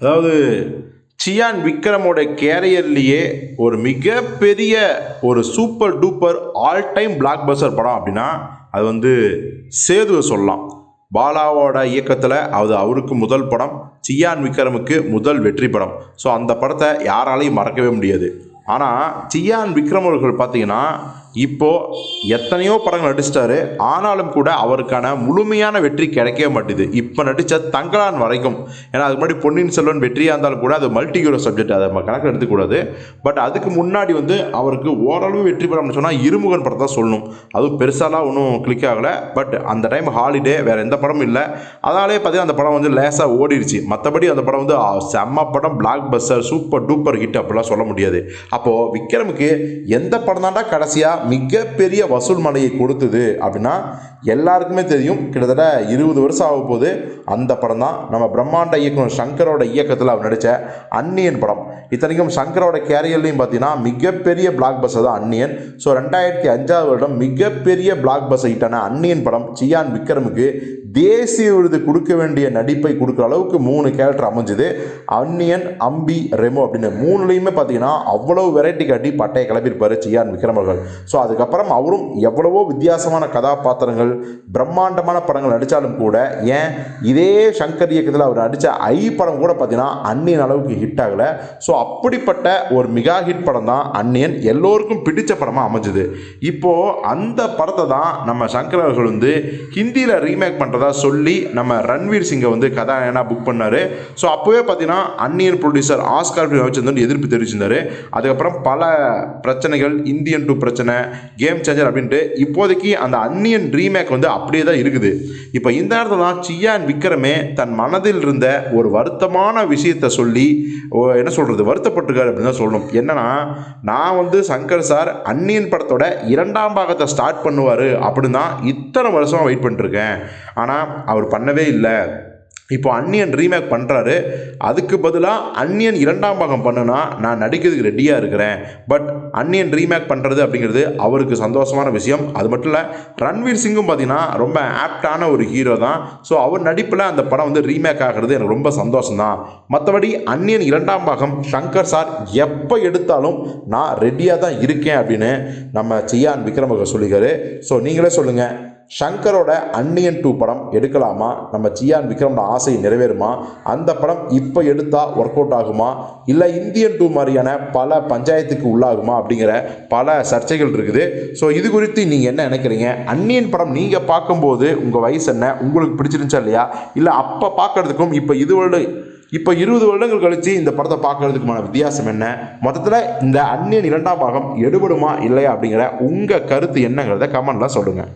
அதாவது சியான் விக்ரமோட கேரியர்லேயே ஒரு மிகப்பெரிய ஒரு super duper all time blockbuster படம் அப்படின்னா அது வந்து சேதுவை சொல்லலாம். பாலாவோட இயக்கத்தில் அது அவருக்கு முதல் படம் சியான் விக்ரமுக்கு முதல் வெற்றி படம். ஸோ அந்த படத்தை யாராலையும் மறக்கவே முடியாது. ஆனால் சியான் விக்ரம் அவர்கள் பார்த்தீங்கன்னா இப்போது எத்தனையோ படங்கள் நடிச்சிட்டாரு. ஆனாலும் கூட அவருக்கான முழுமையான வெற்றி கிடைக்கவே மாட்டேது. இப்போ நடித்த தங்கலான் வரைக்கும். ஏன்னா அதுக்கு முன்னாடி பொன்னியின் செல்வன் வெற்றியாக இருந்தாலும் கூட அது மல்டி ஹீரோ சப்ஜெக்ட் அதை நம்ம கணக்கில் எடுத்துக்கூடாது. பட் அதுக்கு முன்னாடி வந்து அவருக்கு ஓரளவு வெற்றி பெறணும்னு சொன்னால் இருமுகன் படம் தான் சொல்லணும். அதுவும் பெருசாலாம் ஒன்றும் கிளிக் ஆகலை. பட் அந்த டைம் ஹாலிடே வேறு எந்த படமும் இல்லை. அதனாலே பார்த்தீங்கன்னா அந்த படம் வந்து லேசாக ஓடிடுச்சு மற்றபடி அந்த படம் வந்து செம்ம படம் blockbuster super duper hit அப்படிலாம் சொல்ல முடியாது. அப்போது விக்ரமுக்கு எந்த படம் தாண்டா கடைசியாக மிகப்பெரிய வசூல் மலையை கொடுத்தது அப்படின்னா எல்லாருக்குமே தெரியும். கிட்டத்தட்ட இருபது வருஷம் ஆக போது அந்த படம் தான் நம்ம பிரம்மாண்ட இயக்குனர் சங்கரோட இயக்கத்தில் அவர் நடித்த அன்னியன் படம். இத்தனைக்கும் சங்கரோட கேரியர்லையும் பார்த்தீங்கன்னா மிகப்பெரிய பிளாக் பஸ்ஸர் தான் அன்னியன். ஸோ ரெண்டாயிரத்தி அஞ்சாவது வருடம் மிகப்பெரிய பிளாக் பஸ் ஹிட்டான அன்னியன் படம் சியான் விக்ரமுக்கு தேசிய விருது கொடுக்க வேண்டிய நடிப்பை கொடுக்குற அளவுக்கு மூணு கேரக்டர் அமைஞ்சுது. அன்னியன் அம்பி ரெமோ அப்படின்னு மூணுலேயுமே பார்த்தீங்கன்னா அவ்வளவு வெரைட்டி காட்டி பட்டையை கிளப்பியிருப்பார் சியான் விக்ரம் அவர்கள். ஸோ அதுக்கப்புறம் அவரும் எவ்வளவோ வித்தியாசமான கதாபாத்திரங்கள் பிரம்மாண்டமான படங்கள் நடித்தாலும் கூட ஏன் இதே சங்கர் இயக்கத்தில் அவர் நடித்த ஐ படம் கூட பார்த்தீங்கன்னா அன்னியன் அளவுக்கு ஹிட் ஆகலை. ஸோ அப்படிப்பட்ட ஒரு மிகா ஹிட் படம் தான் அன்னியன் எல்லோருக்கும் பிடிச்ச படமாக அமைஞ்சுது. இப்போது அந்த படத்தை தான் நம்ம சங்கர் அவர்கள் வந்து ஹிந்தியில் ரீமேக் பண்ணுறதா சொல்லி நம்ம ரன்வீர் சிங்கை வந்து கதாநாயகனாக புக் பண்ணார். ஸோ அப்போவே பார்த்தீங்கன்னா அன்னியன் ப்ரொடியூசர் ஆஸ்கார் ரவிச்சந்திரன் எதிர்ப்பு தெரிவிச்சிருந்தாரு. அதுக்கப்புறம் பல பிரச்சனைகள் இந்தியன் டூ பிரச்சனை கேம் சேஞ்சர் அப்படின்ட்டு இப்போதைக்கு அந்த அன்னியன் ரீமேக் வந்து அப்படியே தான் இருக்குது. இப்போ இந்த நேரத்தில் தான் சியான் விக்ரமே தன் மனதில் இருந்த ஒரு வருத்தமான விஷயத்தை சொல்லி ஓ, என்ன சொல்கிறது வருத்தப்பட்டிருக்காரு அப்படின்னு தான் சொல்லணும். என்னன்னா நான் வந்து சங்கர் சார் அன்னியன் படத்தோட இரண்டாம் பாகத்தை ஸ்டார்ட் பண்ணுவார் அப்படின்னு தான் இத்தனை வருஷமாக வெயிட் பண்ணிட்டுருக்கேன் ஆனால் அவர் பண்ணவே இல்லை. இப்போ அன்னியன் ரீமேக் பண்ணுறாரு அதுக்கு பதிலாக அன்னியன் இரண்டாம் பாகம் பண்ணுனா நான் நடிக்கிறதுக்கு ரெடியாக இருக்கிறேன். பட் அன்னியன் ரீமேக் பண்ணுறது அப்படிங்கிறது அவருக்கு சந்தோஷமான விஷயம். அது மட்டும் இல்லை ரன்வீர் சிங்கும் பார்த்தீங்கன்னா ரொம்ப ஆப்டான ஒரு ஹீரோ தான். ஸோ அவர் நடிப்பில் அந்த படம் வந்து ரீமேக் ஆகிறது எனக்கு ரொம்ப சந்தோஷம் தான் மற்றபடி அன்னியன் இரண்டாம் பாகம் ஷங்கர் சார் எப்போ எடுத்தாலும் நான் ரெடியாக தான் இருக்கேன் அப்படின்னு நம்ம சியான் விக்ரமக சொல்லிக்காரு ஸோ நீங்களே சொல்லுங்கள் ஷங்கரோட அன்னியன் டூ படம் எடுக்கலாமா? நம்ம சியான் விக்ரமோட ஆசை நிறைவேறுமா? அந்த படம் இப்போ எடுத்தால் ஒர்க் அவுட் ஆகுமா? இல்லை இந்தியன் டூ மாதிரியான பல பஞ்சாயத்துக்கு உள்ளாகுமா? அப்படிங்கிற பல சர்ச்சைகள் இருக்குது. ஸோ இது குறித்து நீங்கள் என்ன நினைக்கிறீங்க? அன்னியன் படம் நீங்கள் பார்க்கும்போது உங்கள் வயசு என்ன? உங்களுக்கு பிடிச்சிருந்துச்சா இல்லையா? இல்லை அப்போ பார்க்கறதுக்கும் இப்போ இது வருடம் இப்போ இருபது வருடங்கள் கழித்து இந்த படத்தை பார்க்கறதுக்குமான வித்தியாசம் என்ன? மொத்தத்தில் இந்த அன்னியன் இரண்டாம் பாகம் எடுபடுமா இல்லையா அப்படிங்கிற உங்கள் கருத்து என்னங்கிறத கமெண்டில் சொல்லுங்கள்